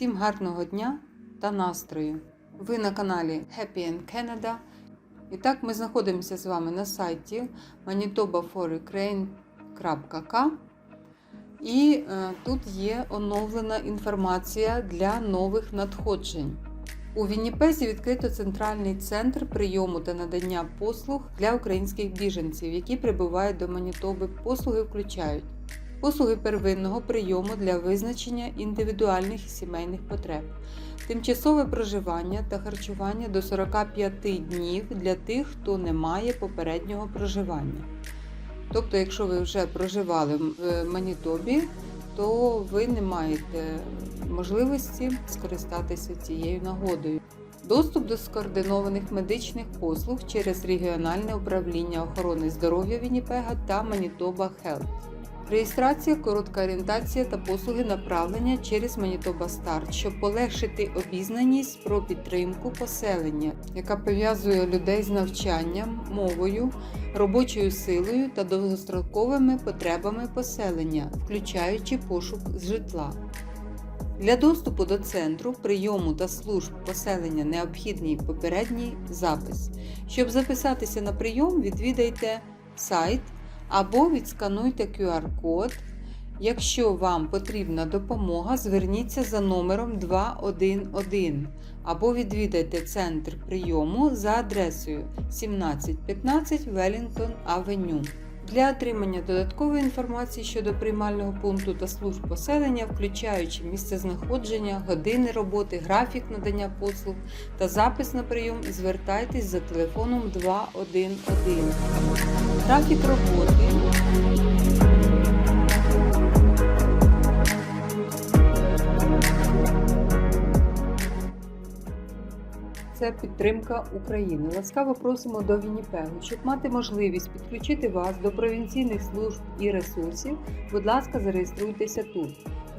Всім гарного дня та настрою! Ви на каналі Happy in Canada. І так, ми знаходимося з вами на сайті manitobaforukraine.k і е, тут є оновлена інформація для нових надходжень. У Вінніпезі відкрито центральний центр прийому та надання послуг для українських біженців, які прибувають до Манітоби. Послуги включають послуги первинного прийому для визначення індивідуальних і сімейних потреб, тимчасове проживання та харчування до 45 днів для тих, хто не має попереднього проживання. Тобто, якщо ви вже проживали в Манітобі, то ви не маєте можливості скористатися цією нагодою. Доступ до скоординованих медичних послуг через регіональне управління охорони здоров'я Вінніпега та Манітоба Хелт. Реєстрація, коротка орієнтація та послуги направлення через Манітоба Старт, щоб полегшити обізнаність про підтримку поселення, яка пов'язує людей з навчанням, мовою, робочою силою та довгостроковими потребами поселення, включаючи пошук з житла. Для доступу до центру прийому та служб поселення необхідний попередній запис. Щоб записатися на прийом, відвідайте сайт або відскануйте QR-код. Якщо вам потрібна допомога, зверніться за номером 211 або відвідайте центр прийому за адресою 1715 Wellington Avenue. Для отримання додаткової інформації щодо приймального пункту та служб поселення, включаючи місце знаходження, години роботи, графік надання послуг та запис на прийом, звертайтесь за телефоном 211. Графік роботи. Це підтримка України. Ласкаво просимо до Вінніпегу. Щоб мати можливість підключити вас до провінційних служб і ресурсів, будь ласка, зареєструйтеся тут.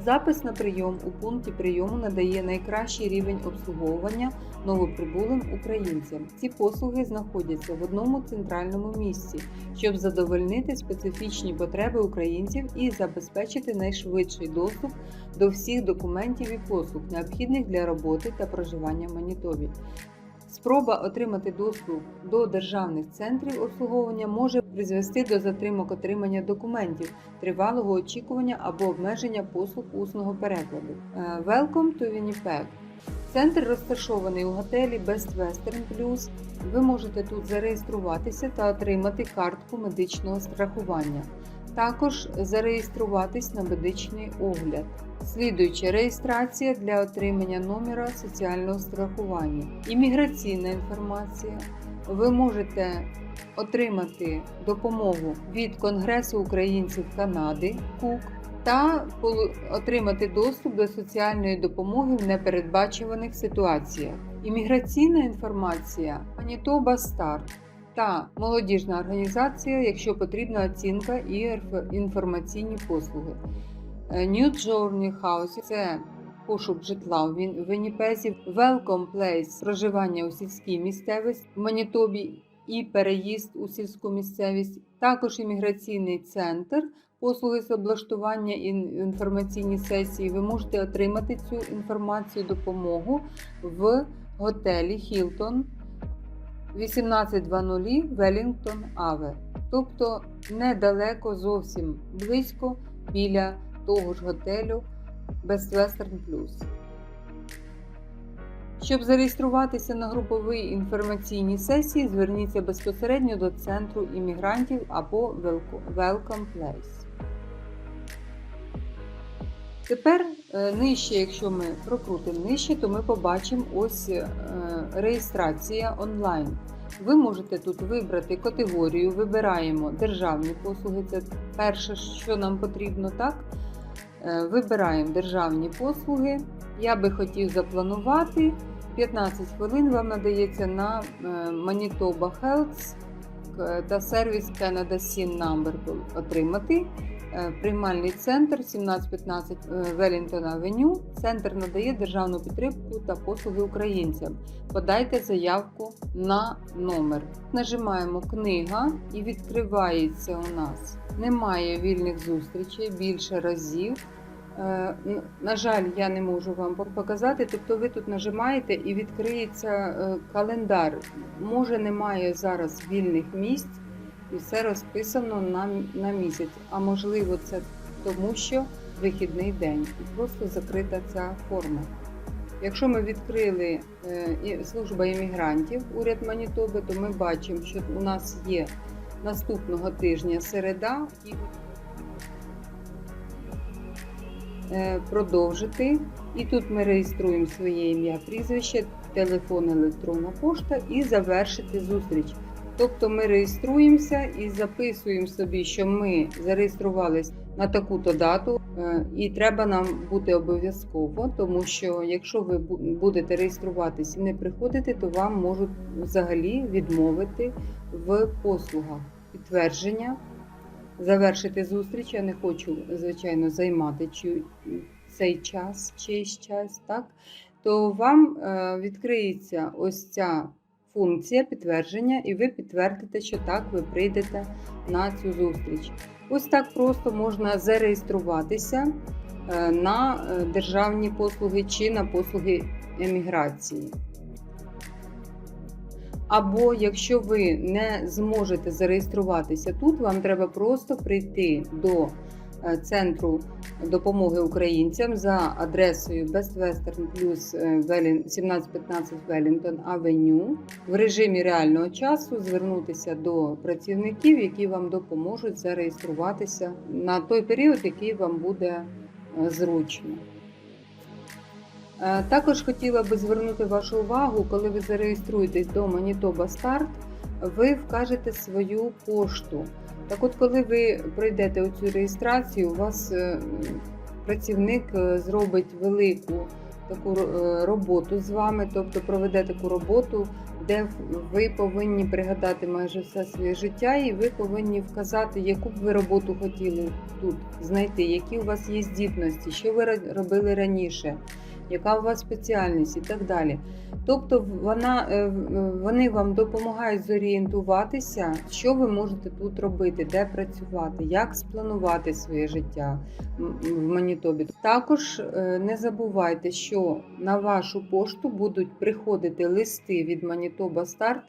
Запис на прийом у пункті прийому надає найкращий рівень обслуговування новоприбулим українцям. Ці послуги знаходяться в одному центральному місці, щоб задовольнити специфічні потреби українців і забезпечити найшвидший доступ до всіх документів і послуг, необхідних для роботи та проживання в Манітобі. Спроба отримати доступ до державних центрів обслуговування може призвести до затримок отримання документів, тривалого очікування або обмеження послуг усного перекладу. Е, Welcome to Winnipeg. Центр розташований у готелі Best Western Plus. Ви можете тут зареєструватися та отримати картку медичного страхування. Також зареєструватись на медичний огляд. Слідуюча реєстрація для отримання номера соціального страхування. Імміграційна інформація. Ви можете отримати допомогу від Конгресу українців Канади КУК та отримати доступ до соціальної допомоги в непередбачуваних ситуаціях. Імміграційна інформація Манітоба Старт та молодіжна організація, якщо потрібна оцінка і інформаційні послуги. New Journey House – це пошук житла у Вінніпезі, Welcome Place – проживання у сільській місцевості в Манітобі і переїзд у сільську місцевість, також імміграційний центр, послуги з облаштування і інформаційні сесії. Ви можете отримати цю інформацію допомогу в готелі Hilton 1820 Велінгтон Аве, тобто недалеко, зовсім близько біля того ж готелю Best Western Plus. Щоб зареєструватися на груповій інформаційній сесії, зверніться безпосередньо до центру іммігрантів або Welcome Place. Тепер е, нижче, якщо ми прокрутимо нижче, то ми побачимо ось е, реєстрація онлайн. Ви можете тут вибрати категорію, вибираємо державні послуги, це перше, що нам потрібно, так? Е, вибираємо державні послуги. Я би хотів запланувати. 15 хвилин вам надається на Manitoba Health та сервіс Canada SIN Number отримати. Приймальний центр 1715 Велінтон Авеню. Центр надає державну підтримку та послуги українцям. Подайте заявку на номер. Нажимаємо Книга і відкривається у нас. Немає вільних зустрічей більше разів. Е, н- На жаль, я не можу вам показати. Тобто ви тут нажимаєте і відкриється е, календар. Може, немає зараз вільних місць і все розписано на, на місяць. А можливо, це тому, що вихідний день і просто закрита ця форма. Якщо ми відкрили е, служба іммігрантів уряд Манітоби, то ми бачимо, що у нас є наступного тижня середа продовжити. І тут ми реєструємо своє ім'я, прізвище, телефон, електронна пошта і завершити зустріч. Тобто ми реєструємося і записуємо собі, що ми зареєструвались на таку-то дату, е, і треба нам бути обов'язково, тому що якщо ви будете реєструватись і не приходити, то вам можуть взагалі відмовити в послугах підтвердження завершити зустріч. Я не хочу, звичайно, займати цей час, чийсь час, так? То вам е, відкриється ось ця функція підтвердження, і ви підтвердите, що так, ви прийдете на цю зустріч. Ось так просто можна зареєструватися е, на е, державні послуги чи на послуги еміграції. Або якщо ви не зможете зареєструватися тут, вам треба просто прийти до е, центру допомоги українцям за адресою Best Western Plus е, Велін- 1715 Wellington Avenue в режимі реального часу звернутися до працівників, які вам допоможуть зареєструватися на той період, який вам буде е, зручно. Е, Також хотіла би звернути вашу увагу, коли ви зареєструєтесь до Manitoba Start, ви вкажете свою пошту. Так от, коли ви пройдете оцю реєстрацію, у вас е, працівник е, зробить велику таку роботу з вами, тобто проведе таку роботу, де ви повинні пригадати майже все своє життя, і ви повинні вказати, яку б ви роботу хотіли тут знайти, які у вас є здібності, що ви робили раніше, яка у вас спеціальність і так далі. Тобто вона, е, вони вам допомагають зорієнтуватися, що ви можете тут робити, де працювати, як спланувати своє життя в Манітобі. Також е, не забувайте, що на вашу пошту будуть приходити листи від Манітоба Старт.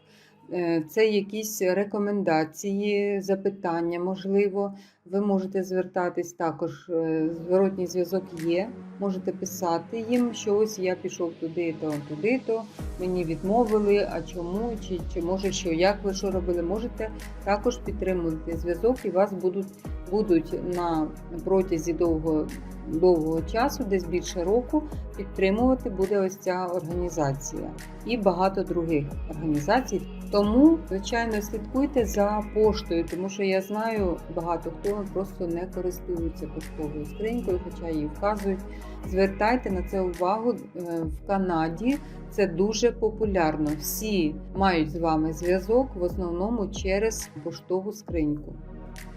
Е, Це якісь рекомендації, запитання, можливо. Ви можете звертатись також, е, зворотній зв'язок є. Можете писати їм, що ось я пішов туди-то, туди-то, мені відмовили, а чому, чи, чи може що, як ви що робили. Можете також підтримувати зв'язок і вас будуть, будуть на протязі довго, довгого часу, десь більше року, підтримувати буде ось ця організація і багато других організацій. Тому, звичайно, слідкуйте за поштою, тому що я знаю, багато хто просто не користується поштовою скринькою, хоча її вказують. Звертайте на це увагу Е, в Канаді. Це дуже популярно. Всі мають з вами зв'язок в основному через поштову скриньку.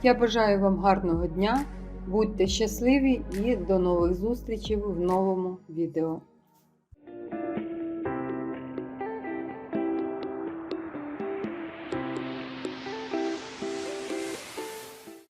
Я бажаю вам гарного дня, будьте щасливі і до нових зустрічей в новому відео.